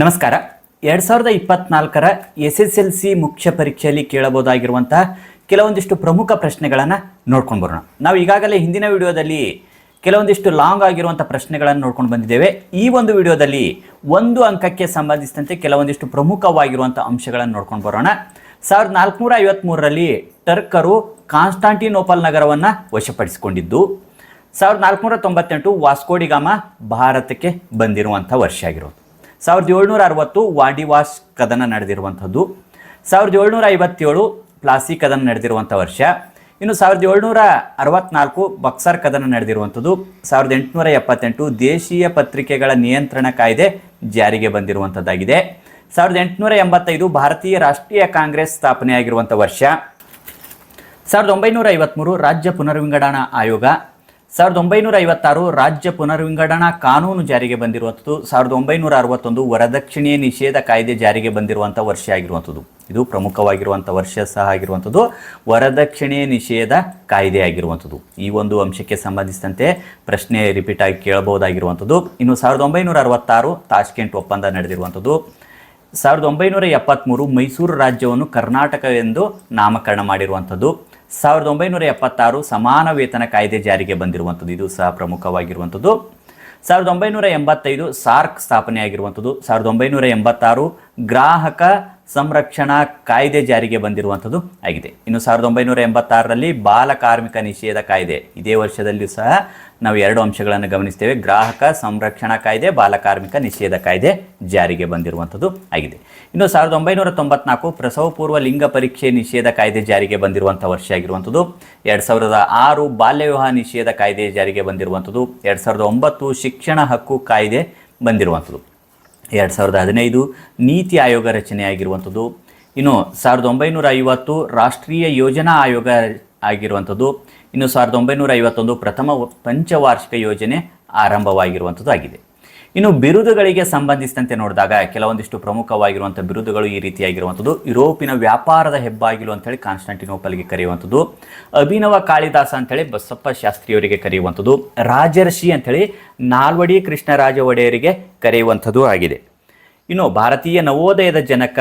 ನಮಸ್ಕಾರ. ಎರಡು ಸಾವಿರದ ಇಪ್ಪತ್ನಾಲ್ಕರ ಎಸ್ ಎಸ್ ಎಲ್ ಸಿ ಮುಖ್ಯ ಪರೀಕ್ಷೆಯಲ್ಲಿ ಕೇಳಬಹುದಾಗಿರುವಂತಹ ಕೆಲವೊಂದಿಷ್ಟು ಪ್ರಮುಖ ಪ್ರಶ್ನೆಗಳನ್ನು ನೋಡ್ಕೊಂಡು ಬರೋಣ. ನಾವು ಈಗಾಗಲೇ ಹಿಂದಿನ ವಿಡಿಯೋದಲ್ಲಿ ಕೆಲವೊಂದಿಷ್ಟು ಲಾಂಗ್ ಆಗಿರುವಂಥ ಪ್ರಶ್ನೆಗಳನ್ನು ನೋಡ್ಕೊಂಡು ಬಂದಿದ್ದೇವೆ. ಈ ಒಂದು ವಿಡಿಯೋದಲ್ಲಿ ಒಂದು ಅಂಕಕ್ಕೆ ಸಂಬಂಧಿಸಿದಂತೆ ಕೆಲವೊಂದಿಷ್ಟು ಪ್ರಮುಖವಾಗಿರುವಂಥ ಅಂಶಗಳನ್ನು ನೋಡ್ಕೊಂಡು ಬರೋಣ. ಸಾವಿರದ ನಾಲ್ಕುನೂರ ಐವತ್ತ್ಮೂರರಲ್ಲಿ ಟರ್ಕರು ಕಾನ್ಸ್ಟಾಂಟಿನೋಪಲ್ ನಗರವನ್ನು ವಶಪಡಿಸಿಕೊಂಡಿದ್ದು, ಸಾವಿರದ ನಾಲ್ಕುನೂರ ತೊಂಬತ್ತೆಂಟು ವಾಸ್ಕೋಡಿಗಾಮ ಭಾರತಕ್ಕೆ ಬಂದಿರುವಂಥ ವರ್ಷ ಆಗಿರೋದು. ಸಾವಿರದ ಏಳ್ನೂರ ಅರವತ್ತು ವಾಡಿವಾಸ್ ಕದನ ನಡೆದಿರುವಂಥದ್ದು. ಸಾವಿರದ ಏಳ್ನೂರ ಐವತ್ತೇಳು ಪ್ಲಾಸಿ ಕದನ ನಡೆದಿರುವಂಥ ವರ್ಷ. ಇನ್ನು ಸಾವಿರದ ಏಳ್ನೂರ ಅರವತ್ನಾಲ್ಕು ಬಕ್ಸರ್ ಕದನ ನಡೆದಿರುವಂಥದ್ದು. ಸಾವಿರದ ಎಂಟುನೂರ ಎಪ್ಪತ್ತೆಂಟು ದೇಶೀಯ ಪತ್ರಿಕೆಗಳ ನಿಯಂತ್ರಣ ಕಾಯ್ದೆ ಜಾರಿಗೆ ಬಂದಿರುವಂಥದ್ದಾಗಿದೆ. ಸಾವಿರದ ಎಂಟುನೂರ ಎಂಬತ್ತೈದು ಭಾರತೀಯ ರಾಷ್ಟ್ರೀಯ ಕಾಂಗ್ರೆಸ್ ಸ್ಥಾಪನೆಯಾಗಿರುವಂಥ ವರ್ಷ. ಸಾವಿರದ ಒಂಬೈನೂರ ಐವತ್ತ್ಮೂರು ರಾಜ್ಯ ಪುನರ್ವಿಂಗಡಣಾ ಆಯೋಗ. ಸಾವಿರದ ಒಂಬೈನೂರ ಐವತ್ತಾರು ರಾಜ್ಯ ಪುನರ್ವಿಂಗಡಣಾ ಕಾನೂನು ಜಾರಿಗೆ ಬಂದಿರುವಂಥದ್ದು. ಸಾವಿರದ ಒಂಬೈನೂರ ಅರವತ್ತೊಂದು ವರದಕ್ಷಿಣೆ ನಿಷೇಧ ಕಾಯ್ದೆ ಜಾರಿಗೆ ಬಂದಿರುವಂಥ ವರ್ಷ ಆಗಿರುವಂಥದ್ದು ಇದು ಪ್ರಮುಖವಾಗಿರುವಂಥ ವರ್ಷ ಸಹ ಆಗಿರುವಂಥದ್ದು. ವರದಕ್ಷಿಣೆ ನಿಷೇಧ ಕಾಯ್ದೆ ಆಗಿರುವಂಥದ್ದು. ಈ ಒಂದು ಅಂಶಕ್ಕೆ ಸಂಬಂಧಿಸಿದಂತೆ ಪ್ರಶ್ನೆ ರಿಪೀಟ್ ಆಗಿ ಕೇಳಬಹುದಾಗಿರುವಂಥದ್ದು. ಇನ್ನು ಸಾವಿರದ ಒಂಬೈನೂರ ಅರವತ್ತಾರು ತಾಷ್ಕೆಂಟ್ ಒಪ್ಪಂದ ನಡೆದಿರುವಂಥದ್ದು. ಸಾವಿರದ ಒಂಬೈನೂರ ಎಪ್ಪತ್ತ್ಮೂರು ಮೈಸೂರು ರಾಜ್ಯವನ್ನು ಕರ್ನಾಟಕ ಎಂದು ನಾಮಕರಣ ಮಾಡಿರುವಂಥದ್ದು. ಸಾವಿರದ ಒಂಬೈನೂರ ಎಪ್ಪತ್ತಾರು ಸಮಾನ ವೇತನ ಕಾಯ್ದೆ ಜಾರಿಗೆ ಬಂದಿರುವಂಥದ್ದು, ಇದು ಸಹ ಪ್ರಮುಖವಾಗಿರುವಂಥದ್ದು. ಸಾವಿರದ ಒಂಬೈನೂರ ಎಂಬತ್ತೈದು ಸಾರ್ಕ್ ಸ್ಥಾಪನೆಯಾಗಿರುವಂಥದ್ದು. ಸಾವಿರದ ಒಂಬೈನೂರ ಎಂಬತ್ತಾರು ಗ್ರಾಹಕ ಸಂರಕ್ಷಣಾ ಕಾಯ್ದೆ ಜಾರಿಗೆ ಬಂದಿರುವಂಥದ್ದು ಆಗಿದೆ. ಇನ್ನು ಸಾವಿರದ ಒಂಬೈನೂರ ಎಂಬತ್ತಾರರಲ್ಲಿ ಬಾಲ ಕಾರ್ಮಿಕ ನಿಷೇಧ ಕಾಯ್ದೆ. ಇದೇ ವರ್ಷದಲ್ಲಿಯೂ ಸಹ ನಾವು ಎರಡು ಅಂಶಗಳನ್ನು ಗಮನಿಸ್ತೇವೆ. ಗ್ರಾಹಕ ಸಂರಕ್ಷಣಾ ಕಾಯ್ದೆ, ಬಾಲ ಕಾರ್ಮಿಕ ನಿಷೇಧ ಕಾಯ್ದೆ ಜಾರಿಗೆ ಬಂದಿರುವಂಥದ್ದು ಆಗಿದೆ. ಇನ್ನು ಸಾವಿರದ ಒಂಬೈನೂರ ತೊಂಬತ್ನಾಲ್ಕು ಪ್ರಸವ ಪೂರ್ವ ಲಿಂಗ ಪರೀಕ್ಷೆ ನಿಷೇಧ ಕಾಯ್ದೆ ಜಾರಿಗೆ ಬಂದಿರುವಂಥ ವರ್ಷ ಆಗಿರುವಂಥದ್ದು. ಎರಡು ಸಾವಿರದ ಆರು ಬಾಲ್ಯ ವಿವಾಹ ನಿಷೇಧ ಕಾಯ್ದೆ ಜಾರಿಗೆ ಬಂದಿರುವಂಥದ್ದು. ಎರಡು ಸಾವಿರದ ಒಂಬತ್ತು ಶಿಕ್ಷಣ ಹಕ್ಕು ಕಾಯ್ದೆ ಬಂದಿರುವಂಥದ್ದು. ಎರಡು ಸಾವಿರದ ಹದಿನೈದು ನೀತಿ ಆಯೋಗ ರಚನೆಯಾಗಿರುವಂಥದ್ದು. ಇನ್ನು ಸಾವಿರದ ಒಂಬೈನೂರ ಐವತ್ತು ರಾಷ್ಟ್ರೀಯ ಯೋಜನಾ ಆಯೋಗ ಆಗಿರುವಂಥದ್ದು. ಇನ್ನು ಸಾವಿರದ ಒಂಬೈನೂರ ಐವತ್ತೊಂದು ಪ್ರಥಮ ಪಂಚವಾರ್ಷಿಕ ಯೋಜನೆ ಆರಂಭವಾಗಿರುವಂಥದ್ದು ಆಗಿದೆ ಇನ್ನು ಬಿರುದುಗಳಿಗೆ ಸಂಬಂಧಿಸಿದಂತೆ ನೋಡಿದಾಗ ಕೆಲವೊಂದಿಷ್ಟು ಪ್ರಮುಖವಾಗಿರುವಂಥ ಬಿರುದುಗಳು ಈ ರೀತಿಯಾಗಿರುವಂಥದ್ದು. ಯುರೋಪಿನ ವ್ಯಾಪಾರದ ಹೆಬ್ಬಾಗಿಲು ಅಂತೇಳಿ ಕಾನ್ಸ್ಟಾಂಟಿನೋಪಲ್ಗೆ ಕರೆಯುವಂಥದ್ದು. ಅಭಿನವ ಕಾಳಿದಾಸ ಅಂತೇಳಿ ಬಸಪ್ಪ ಶಾಸ್ತ್ರಿಯವರಿಗೆ ಕರೆಯುವಂಥದ್ದು. ರಾಜರ್ಷಿ ಅಂತೇಳಿ ನಾಲ್ವಡಿ ಕೃಷ್ಣರಾಜ ಒಡೆಯರಿಗೆ ಕರೆಯುವಂಥದ್ದು ಆಗಿದೆ. ಇನ್ನು ಭಾರತೀಯ ನವೋದಯದ ಜನಕ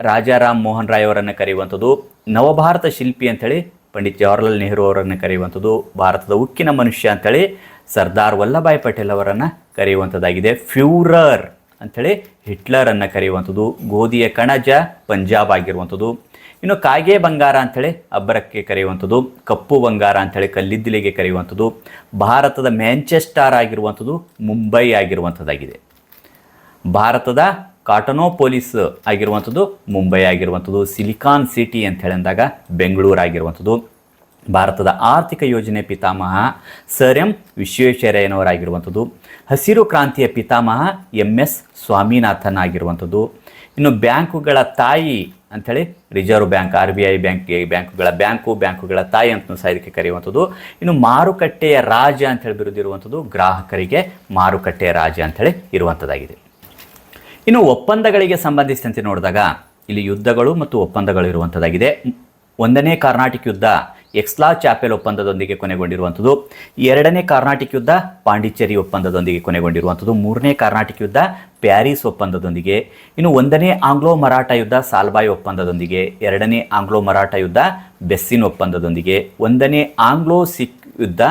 ರಾಜಾರಾಮ್ ಮೋಹನ್ ರಾಯ್ ಅವರನ್ನು ಕರೆಯುವಂಥದ್ದು. ನವಭಾರತ ಶಿಲ್ಪಿ ಅಂತೇಳಿ ಪಂಡಿತ್ ಜವಾಹರ್ಲಾಲ್ ನೆಹರು ಅವರನ್ನು ಕರೆಯುವಂಥದ್ದು. ಭಾರತದ ಉಕ್ಕಿನ ಮನುಷ್ಯ ಅಂತೇಳಿ ಸರ್ದಾರ್ ವಲ್ಲಭಾಯ್ ಪಟೇಲ್ ಅವರನ್ನು ಕರೆಯುವಂಥದ್ದಾಗಿದೆ ಫ್ಯೂರರ್ ಅಂಥೇಳಿ ಹಿಟ್ಲರನ್ನು ಕರೆಯುವಂಥದ್ದು ಗೋಧಿಯ ಕಣಜ ಪಂಜಾಬ್ ಆಗಿರುವಂಥದ್ದು ಇನ್ನು ಕಾಗೆ ಬಂಗಾರ ಅಂಥೇಳಿ ಅಬ್ಬರಕ್ಕೆ ಕರೆಯುವಂಥದ್ದು ಕಪ್ಪು ಬಂಗಾರ ಅಂಥೇಳಿ ಕಲ್ಲಿದ್ದಲಿಗೆ ಕರೆಯುವಂಥದ್ದು ಭಾರತದ ಮ್ಯಾಂಚೆಸ್ಟರ್ ಆಗಿರುವಂಥದ್ದು ಮುಂಬೈ ಆಗಿರುವಂಥದ್ದಾಗಿದೆ ಭಾರತದ ಕಾಟನೋಪೋಲಿಸ್ ಆಗಿರುವಂಥದ್ದು ಮುಂಬೈ ಆಗಿರುವಂಥದ್ದು ಸಿಲಿಕಾನ್ ಸಿಟಿ ಅಂತ ಹೇಳಿದಾಗ ಬೆಂಗಳೂರು ಆಗಿರುವಂಥದ್ದು ಭಾರತದ ಆರ್ಥಿಕ ಯೋಜನೆ ಪಿತಾಮಹ ಸರ್ ಎಂ ವಿಶ್ವೇಶ್ವರಯ್ಯನವರಾಗಿರುವಂಥದ್ದು. ಹಸಿರು ಕ್ರಾಂತಿಯ ಪಿತಾಮಹ ಎಂ ಎಸ್ ಸ್ವಾಮಿನಾಥನ್ ಆಗಿರುವಂಥದ್ದು ಇನ್ನು ಬ್ಯಾಂಕುಗಳ ತಾಯಿ ಅಂಥೇಳಿ reserve bank, R B I bank ಬ್ಯಾಂಕುಗಳ ಬ್ಯಾಂಕು, ಬ್ಯಾಂಕುಗಳ ತಾಯಿ ಅಂತ ಸಹ ಇದಕ್ಕೆ ಕರೆಯುವಂಥದ್ದು. ಇನ್ನು ಮಾರುಕಟ್ಟೆಯ ರಾಜ ಅಂತೇಳಿ ಬಿರುದಿರುವಂಥದ್ದು ಗ್ರಾಹಕರಿಗೆ ಮಾರುಕಟ್ಟೆಯ ರಾಜ ಅಂಥೇಳಿ ಇರುವಂಥದ್ದಾಗಿದೆ. ಇನ್ನು ಒಪ್ಪಂದಗಳಿಗೆ ಸಂಬಂಧಿಸಿದಂತೆ ನೋಡಿದಾಗ ಇಲ್ಲಿ ಯುದ್ಧಗಳು ಮತ್ತು ಒಪ್ಪಂದಗಳು ಇರುವಂಥದ್ದಾಗಿದೆ. ಒಂದನೇ ಕರ್ನಾಟಕ ಯುದ್ಧ ಎಕ್ಸ್ಲಾ ಚಾಪೆಲ್ ಒಪ್ಪಂದದೊಂದಿಗೆ ಕೊನೆಗೊಂಡಿರುವಂಥದ್ದು. ಎರಡನೇ ಕರ್ನಾಟಕ ಯುದ್ಧ ಪಾಂಡಿಚೇರಿ ಒಪ್ಪಂದದೊಂದಿಗೆ ಕೊನೆಗೊಂಡಿರುವಂಥದ್ದು. ಮೂರನೇ ಕರ್ನಾಟಕ ಯುದ್ಧ ಪ್ಯಾರಿಸ್ ಒಪ್ಪಂದದೊಂದಿಗೆ. ಇನ್ನು ಒಂದನೇ ಆಂಗ್ಲೋ ಮರಾಠ ಯುದ್ಧ ಸಾಲ್ಬಾಯ್ ಒಪ್ಪಂದದೊಂದಿಗೆ. ಎರಡನೇ ಆಂಗ್ಲೋ ಮರಾಠ ಯುದ್ಧ ಬೆಸ್ಸಿನ್ ಒಪ್ಪಂದದೊಂದಿಗೆ. ಒಂದನೇ ಆಂಗ್ಲೋ ಸಿಖ್ ಯುದ್ಧ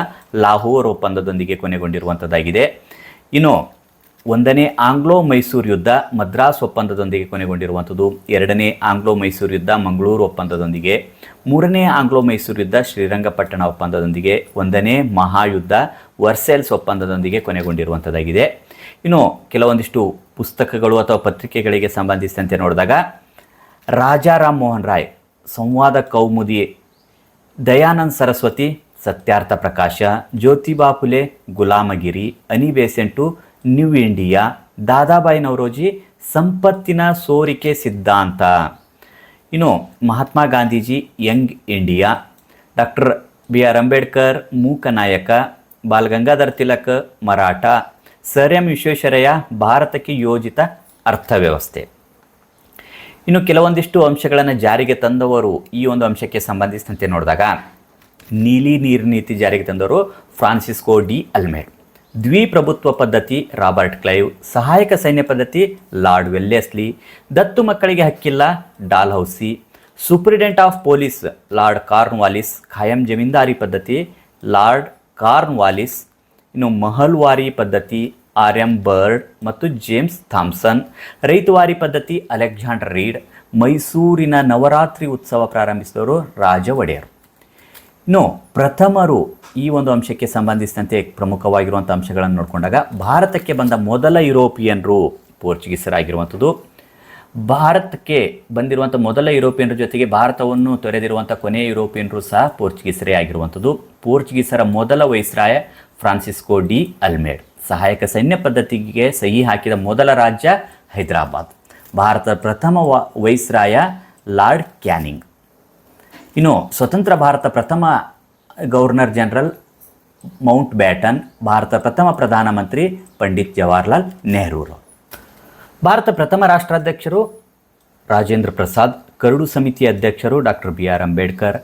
ಲಾಹೋರ್ ಒಪ್ಪಂದದೊಂದಿಗೆ ಕೊನೆಗೊಂಡಿರುವಂಥದ್ದಾಗಿದೆ. ಇನ್ನು ಒಂದನೇ ಆಂಗ್ಲೋ ಮೈಸೂರು ಯುದ್ಧ ಮದ್ರಾಸ್ ಒಪ್ಪಂದದೊಂದಿಗೆ ಕೊನೆಗೊಂಡಿರುವಂಥದ್ದು. ಎರಡನೇ ಆಂಗ್ಲೋ ಮೈಸೂರು ಯುದ್ಧ ಮಂಗಳೂರು ಒಪ್ಪಂದದೊಂದಿಗೆ. ಮೂರನೇ ಆಂಗ್ಲೋ ಮೈಸೂರು ಯುದ್ಧ ಶ್ರೀರಂಗಪಟ್ಟಣ ಒಪ್ಪಂದದೊಂದಿಗೆ. ಒಂದನೇ ಮಹಾಯುದ್ಧ ವರ್ಸೆಲ್ಸ್ ಒಪ್ಪಂದದೊಂದಿಗೆ ಕೊನೆಗೊಂಡಿರುವಂಥದ್ದಾಗಿದೆ. ಇನ್ನು ಕೆಲವೊಂದಿಷ್ಟು ಪುಸ್ತಕಗಳು ಅಥವಾ ಪತ್ರಿಕೆಗಳಿಗೆ ಸಂಬಂಧಿಸಿದಂತೆ ನೋಡಿದಾಗ, ರಾಜಾ ರಾಮ್ ಮೋಹನ್ ರಾಯ್, ಸಂವಾದ Kaumudi, Dayanand Saraswati, Satyarth Prakash, Jyotiba Phule, ಗುಲಾಮಗಿರಿ Annie Besant new India, Dadabhai Naoroji, ಸಂಪತ್ತಿನ ಸೋರಿಕೆ ಸಿದ್ಧಾಂತ. ಇನ್ನು Mahatma Gandhiji, young India, doctor B R Ambedkar Mooknayak ನಾಯಕ ಬಾಲಗಂಗಾಧರ್ ತಿಲಕ್, ಮರಾಠ, ಸರ್ ಎಂ ವಿಶ್ವೇಶ್ವರಯ್ಯ, ಭಾರತಕ್ಕೆ ಯೋಜಿತ ಅರ್ಥವ್ಯವಸ್ಥೆ. ಇನ್ನು ಕೆಲವೊಂದಿಷ್ಟು ಅಂಶಗಳನ್ನು ಜಾರಿಗೆ ತಂದವರು ಈ ಒಂದು ಅಂಶಕ್ಕೆ ಸಂಬಂಧಿಸಿದಂತೆ ನೋಡಿದಾಗ, ನೀಲಿ ನೀರು ನೀತಿ ಜಾರಿಗೆ ತಂದವರು ಫ್ರಾನ್ಸಿಸ್ಕೋ ಡಿ. ಅಲ್ಮೇಡ್ ದ್ವಿಪ್ರಭುತ್ವ ಪದ್ಧತಿ, ರಾಬರ್ಟ್ ಕ್ಲೈವ್. ಸಹಾಯಕ ಸೈನ್ಯ ಪದ್ಧತಿ, ಲಾರ್ಡ್ ವೆಲ್ಲೆಸ್ಲಿ. ದತ್ತು ಮಕ್ಕಳಿಗೆ ಹಕ್ಕಿಲ್ಲ, Dalhousie. Superintendent of police, lord Cornwallis. ಖಾಯಂ ಜಮೀನ್ದಾರಿ ಪದ್ಧತಿ, ಲಾರ್ಡ್ ಕಾರ್ನ್ವಾಲಿಸ್. ಇನ್ನು ಮಹಲ್ವಾರಿ ಪದ್ಧತಿ, ಆರ್ ಎಂ ಬರ್ಡ್ ಮತ್ತು ಜೇಮ್ಸ್ ಥಾಮ್ಸನ್. ರೈತವಾರಿ ಪದ್ಧತಿ, ಅಲೆಕ್ಸಾಂಡರ್ ರೀಡ್. ಮೈಸೂರಿನ ನವರಾತ್ರಿ ಉತ್ಸವ ಪ್ರಾರಂಭಿಸಿದವರು ರಾಜ ಒಡೆಯರ್. ಇನ್ನು ಪ್ರಥಮರು ಈ ಒಂದು ಅಂಶಕ್ಕೆ ಸಂಬಂಧಿಸಿದಂತೆ ಪ್ರಮುಖವಾಗಿರುವಂಥ ಅಂಶಗಳನ್ನು ನೋಡಿಕೊಂಡಾಗ ಭಾರತಕ್ಕೆ ಬಂದ ಮೊದಲ ಯುರೋಪಿಯನ್ರು ಪೋರ್ಚುಗೀಸರಾಗಿರುವಂಥದ್ದು. ಭಾರತಕ್ಕೆ ಬಂದಿರುವಂಥ ಮೊದಲ ಯುರೋಪಿಯನ್ರ ಜೊತೆಗೆ ಭಾರತವನ್ನು ತೊರೆದಿರುವಂಥ ಕೊನೆಯ ಯುರೋಪಿಯನ್ರು ಸಹ ಪೋರ್ಚುಗೀಸರೇ ಆಗಿರುವಂಥದ್ದು. ಪೋರ್ಚುಗೀಸರ ಮೊದಲ ವೈಸ್ರಾಯ ಫ್ರಾನ್ಸಿಸ್ಕೋ ಡಿ ಅಲ್ಮೇಡ್ ಸಹಾಯಕ ಸೈನ್ಯ ಪದ್ಧತಿಗೆ ಸಹಿ ಹಾಕಿದ ಮೊದಲ ರಾಜ್ಯ ಹೈದರಾಬಾದ್. ಭಾರತದ ಪ್ರಥಮ ವ, ವೈಸ್ರಾಯ ಲಾರ್ಡ್ ಕ್ಯಾನಿಂಗ್. ಇನ್ನು ಸ್ವತಂತ್ರ ಭಾರತ ಪ್ರಥಮ governor general Mountbatten, Bharat ಪ್ರಥಮ ಪ್ರಧಾನಮಂತ್ರಿ ಪಂಡಿತ್ ಜವಾಹರ್ಲಾಲ್ ನೆಹರೂರು ಭಾರತ ಪ್ರಥಮ ರಾಷ್ಟ್ರಾಧ್ಯಕ್ಷರು ರಾಜೇಂದ್ರ ಪ್ರಸಾದ್, ಕರಡು ಸಮಿತಿ ಅಧ್ಯಕ್ಷರು ಡಾಕ್ಟರ್ ಬಿ ಆರ್ ಅಂಬೇಡ್ಕರ್,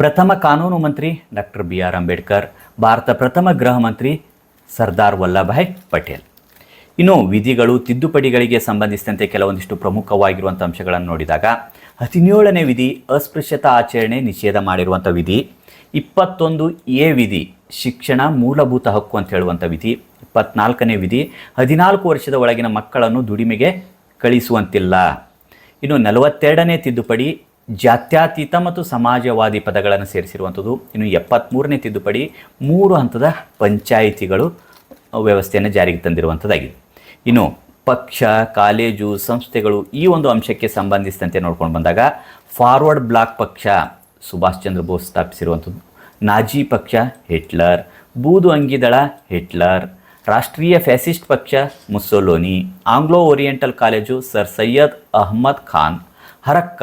ಪ್ರಥಮ ಕಾನೂನು ಮಂತ್ರಿ doctor B R Ambedkar, Bharat ಪ್ರಥಮ ಗೃಹ ಮಂತ್ರಿ ಸರ್ದಾರ್ ವಲ್ಲಭಾಯ್ ಪಟೇಲ್. ಇನ್ನು ವಿಧಿಗಳು, ತಿದ್ದುಪಡಿಗಳಿಗೆ ಸಂಬಂಧಿಸಿದಂತೆ ಕೆಲವೊಂದಿಷ್ಟು ಪ್ರಮುಖವಾಗಿರುವಂಥ ಅಂಶಗಳನ್ನು ನೋಡಿದಾಗ ಹದಿನೇಳನೇ ವಿಧಿ, ಅಸ್ಪೃಶ್ಯತಾ ಆಚರಣೆ ನಿಷೇಧ ಮಾಡಿರುವಂಥ ವಿಧಿ, ಇಪ್ಪತ್ತೊಂದು ಎ ವಿಧಿ, ಶಿಕ್ಷಣ ಮೂಲಭೂತ ಹಕ್ಕು ಅಂತ ಹೇಳುವಂಥ ವಿಧಿ, ಇಪ್ಪತ್ನಾಲ್ಕನೇ ವಿಧಿ, ಹದಿನಾಲ್ಕು ವರ್ಷದ ಒಳಗಿನ ಮಕ್ಕಳನ್ನು ದುಡಿಮೆಗೆ ಕಳಿಸುವಂತಿಲ್ಲ. ಇನ್ನು ನಲವತ್ತೆರಡನೇ ತಿದ್ದುಪಡಿ, ಜಾತ್ಯತೀತ ಮತ್ತು ಸಮಾಜವಾದಿ ಪದಗಳನ್ನು ಸೇರಿಸಿರುವಂಥದ್ದು ಇನ್ನು ಎಪ್ಪತ್ತ್ಮೂರನೇ ತಿದ್ದುಪಡಿ, ಮೂರು ಹಂತದ ಪಂಚಾಯಿತಿಗಳು ವ್ಯವಸ್ಥೆಯನ್ನು ಜಾರಿಗೆ ತಂದಿರುವಂಥದ್ದಾಗಿದೆ ಇನ್ನು ಪಕ್ಷ, ಕಾಲೇಜು, ಸಂಸ್ಥೆಗಳು ಈ ಒಂದು ಅಂಶಕ್ಕೆ ಸಂಬಂಧಿಸಿದಂತೆ ನೋಡ್ಕೊಂಡು ಬಂದಾಗ ಫಾರ್ವರ್ಡ್ ಬ್ಲಾಕ್ ಪಕ್ಷ ಸುಭಾಷ್ ಚಂದ್ರ ಬೋಸ್ ಸ್ಥಾಪಿಸಿರುವಂಥದ್ದು. ನಾಜಿ ಪಕ್ಷ ಹಿಟ್ಲರ್, ಬೂದು ಅಂಗಿದಳ ಹಿಟ್ಲರ್, ರಾಷ್ಟ್ರೀಯ ಫ್ಯಾಸಿಸ್ಟ್ ಪಕ್ಷ Mussolini, Anglo oriental college sir Syed Ahmad Khan, ಹರಕ್ಕ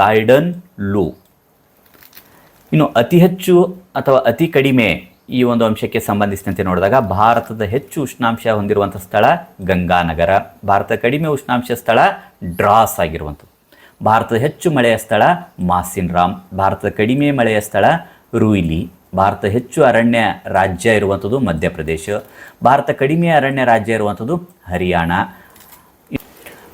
ಗಾರ್ಡನ್ ಲೂ. ಇನ್ನು ಅತಿ ಹೆಚ್ಚು ಅಥವಾ ಅತಿ ಕಡಿಮೆ ಈ ಒಂದು ಅಂಶಕ್ಕೆ ಸಂಬಂಧಿಸಿದಂತೆ ನೋಡಿದಾಗ ಭಾರತದ ಹೆಚ್ಚು ಉಷ್ಣಾಂಶ ಹೊಂದಿರುವಂಥ ಸ್ಥಳ ಗಂಗಾನಗರ. ಭಾರತ ಕಡಿಮೆ ಉಷ್ಣಾಂಶ ಸ್ಥಳ ಡ್ರಾಸ್ ಆಗಿರುವಂಥದ್ದು. ಭಾರತದ ಹೆಚ್ಚು ಮಳೆಯ ಸ್ಥಳ ಮಾಸಿನ್ ರಾಮ್ ಭಾರತದ ಕಡಿಮೆ ಮಳೆಯ ಸ್ಥಳ ರೂಯಿಲಿ. ಭಾರತ ಹೆಚ್ಚು ಅರಣ್ಯ ರಾಜ್ಯ ಇರುವಂಥದ್ದು ಮಧ್ಯಪ್ರದೇಶ. ಭಾರತ ಕಡಿಮೆ ಅರಣ್ಯ ರಾಜ್ಯ ಇರುವಂಥದ್ದು ಹರಿಯಾಣ.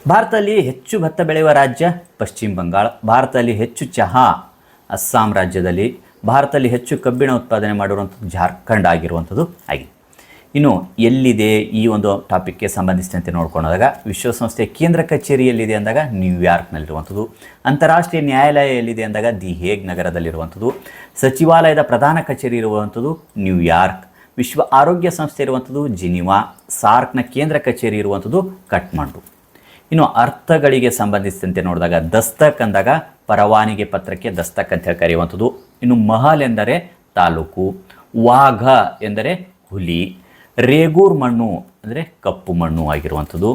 ಭಾರತದಲ್ಲಿ ಹೆಚ್ಚು ಭತ್ತ ಬೆಳೆಯುವ ರಾಜ್ಯ ಪಶ್ಚಿಮ ಬಂಗಾಳ. ಭಾರತದಲ್ಲಿ ಹೆಚ್ಚು ಚಹಾ ಅಸ್ಸಾಂ ರಾಜ್ಯದಲ್ಲಿ. ಭಾರತದಲ್ಲಿ ಹೆಚ್ಚು ಕಬ್ಬಿಣ ಉತ್ಪಾದನೆ ಮಾಡಿರುವಂಥದ್ದು ಜಾರ್ಖಂಡ್ ಆಗಿರುವಂಥದ್ದು ಆಗಿದೆ. ಇನ್ನು ಎಲ್ಲಿದೆ ಈ ಒಂದು ಟಾಪಿಕ್ಗೆ ಸಂಬಂಧಿಸಿದಂತೆ ನೋಡ್ಕೊಂಡಾಗ ವಿಶ್ವಸಂಸ್ಥೆಯ ಕೇಂದ್ರ ಕಚೇರಿ ಎಲ್ಲಿದೆ ಅಂದಾಗ ನ್ಯೂಯಾರ್ಕ್ನಲ್ಲಿರುವಂಥದ್ದು, ಅಂತಾರಾಷ್ಟ್ರೀಯ ನ್ಯಾಯಾಲಯ ಎಲ್ಲಿದೆ ಅಂದಾಗ ದಿ ಹೇಗ್ ನಗರದಲ್ಲಿರುವಂಥದ್ದು, ಸಚಿವಾಲಯದ ಪ್ರಧಾನ ಕಚೇರಿ ಇರುವಂಥದ್ದು ನ್ಯೂಯಾರ್ಕ್, ವಿಶ್ವ ಆರೋಗ್ಯ ಸಂಸ್ಥೆ ಇರುವಂಥದ್ದು ಜಿನಿವಾ, ಸಾರ್ಕ್ನ ಕೇಂದ್ರ ಕಚೇರಿ ಇರುವಂಥದ್ದು ಕಟ್ಮಂಡು ಇನ್ನು ಅರ್ಥಗಳಿಗೆ ಸಂಬಂಧಿಸಿದಂತೆ ನೋಡಿದಾಗ ದಸ್ತಕ್ ಅಂದಾಗ ಪರವಾನಿಗೆ ಪತ್ರಕ್ಕೆ ದಸ್ತಕ್ ಅಂತ ಹೇಳಿ ಕರೆಯುವಂಥದ್ದು. ಇನ್ನು ಮಹಲ್ ಎಂದರೆ ತಾಲೂಕು, ವಾಘ ಎಂದರೆ ಹುಲಿ, ರೇಗೂರ್ ಮಣ್ಣು ಅಂದರೆ ಕಪ್ಪು ಮಣ್ಣು ಆಗಿರುವಂಥದ್ದು.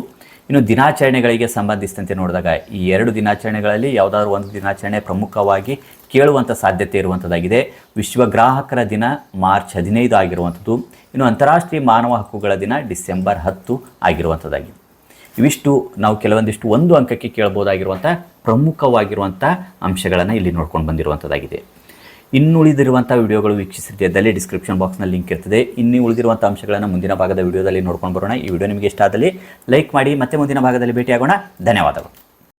ಇನ್ನು ದಿನಾಚರಣೆಗಳಿಗೆ ಸಂಬಂಧಿಸಿದಂತೆ ನೋಡಿದಾಗ ಈ ಎರಡು ದಿನಾಚರಣೆಗಳಲ್ಲಿ ಯಾವುದಾದ್ರೂ ಒಂದು ದಿನಾಚರಣೆ ಪ್ರಮುಖವಾಗಿ ಕೇಳುವಂಥ ಸಾಧ್ಯತೆ ಇರುವಂಥದ್ದಾಗಿದೆ. ವಿಶ್ವ ಗ್ರಾಹಕರ ದಿನ ಮಾರ್ಚ್ ಹದಿನೈದು ಆಗಿರುವಂಥದ್ದು. ಇನ್ನು ಅಂತಾರಾಷ್ಟ್ರೀಯ ಮಾನವ ಹಕ್ಕುಗಳ ದಿನ ಡಿಸೆಂಬರ್ ಹತ್ತು ಆಗಿರುವಂಥದ್ದಾಗಿದೆ. ಇವಿಷ್ಟು ನಾವು ಕೆಲವೊಂದಿಷ್ಟು ಒಂದು ಅಂಕಕ್ಕೆ ಕೇಳಬಹುದಾಗಿರುವಂಥ ಪ್ರಮುಖವಾಗಿರುವಂಥ ಅಂಶಗಳನ್ನು ಇಲ್ಲಿ ನೋಡ್ಕೊಂಡು ಬಂದಿರುವಂಥದ್ದಾಗಿದೆ. ಇನ್ನುಳಿದಿರುವಂಥ ವಿಡಿಯೋಗಳು ವೀಕ್ಷಿಸಿದ್ದಲ್ಲಿ ಡಿಸ್ಕ್ರಿಪ್ಷನ್ ಬಾಕ್ಸ್ನಲ್ಲಿ ಲಿಂಕ್ ಇರ್ತದೆ. ಇನ್ನು ಉಳಿದಿರುವಂಥ ಅಂಶಗಳನ್ನು ಮುಂದಿನ ಭಾಗದ ವಿಡಿಯೋದಲ್ಲಿ ನೋಡ್ಕೊಂಡು ಬರೋಣ. ಈ ವಿಡಿಯೋ ನಿಮಗೆ ಇಷ್ಟ ಆದಲ್ಲಿ ಲೈಕ್ ಮಾಡಿ, ಮತ್ತೆ ಮುಂದಿನ ಭಾಗದಲ್ಲಿ ಭೇಟಿಯಾಗೋಣ. ಧನ್ಯವಾದಗಳು.